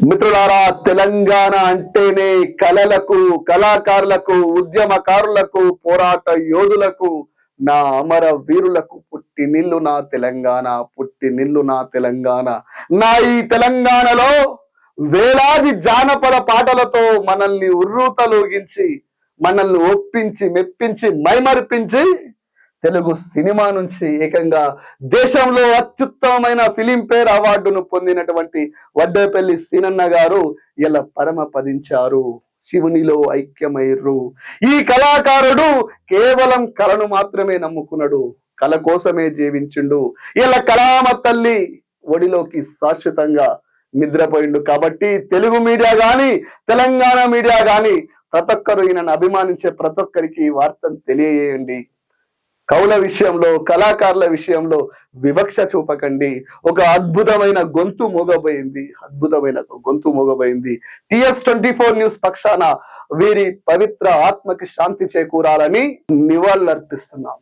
మిత్రులారా తెలంగాణ అంటేనే కళలకు కళాకారులకు ఉద్యమకారులకు పోరాట యోధులకు నా అమర వీరులకు పుట్టి నిల్లు నా తెలంగాణ పుట్టి నిల్లు నా తెలంగాణ. నా ఈ తెలంగాణలో వేలాది జానపద పాటలతో మనల్ని ఉర్రూతలోగించి మనల్ని ఒప్పించి మెప్పించి మైమర్పించి తెలుగు సినిమా నుంచి ఏకంగా దేశంలో అత్యుత్తమమైన ఫిలింఫేర్ అవార్డును పొందినటువంటి వడ్డేపల్లి సీనన్న గారు ఇలా పరమపదించారు శివునిలో ఐక్యమైర్రు ఈ కళాకారుడు కేవలం కళను మాత్రమే నమ్ముకున్నాడు. కళ కోసమే జీవించిండు. ఇలా కళామ తల్లి ఒడిలోకి శాశ్వతంగా నిద్రపోయిండు. కాబట్టి తెలుగు మీడియా గాని తెలంగాణ మీడియా గాని ప్రతి ఒక్కరు ఈయనను అభిమానించే ప్రతి ఒక్కరికి వార్తను తెలియజేయండి. కవుల విషయంలో కళాకారుల విషయంలో వివక్ష చూపకండి. ఒక అద్భుతమైన గొంతు మోగబోయింది. అద్భుతమైన గొంతు మోగబోయింది. టిఎస్ ట్వంటీ ఫోర్ న్యూస్ పక్షాన వీరి పవిత్ర ఆత్మకి శాంతి చేకూరాలని నివాళులర్పిస్తున్నాం.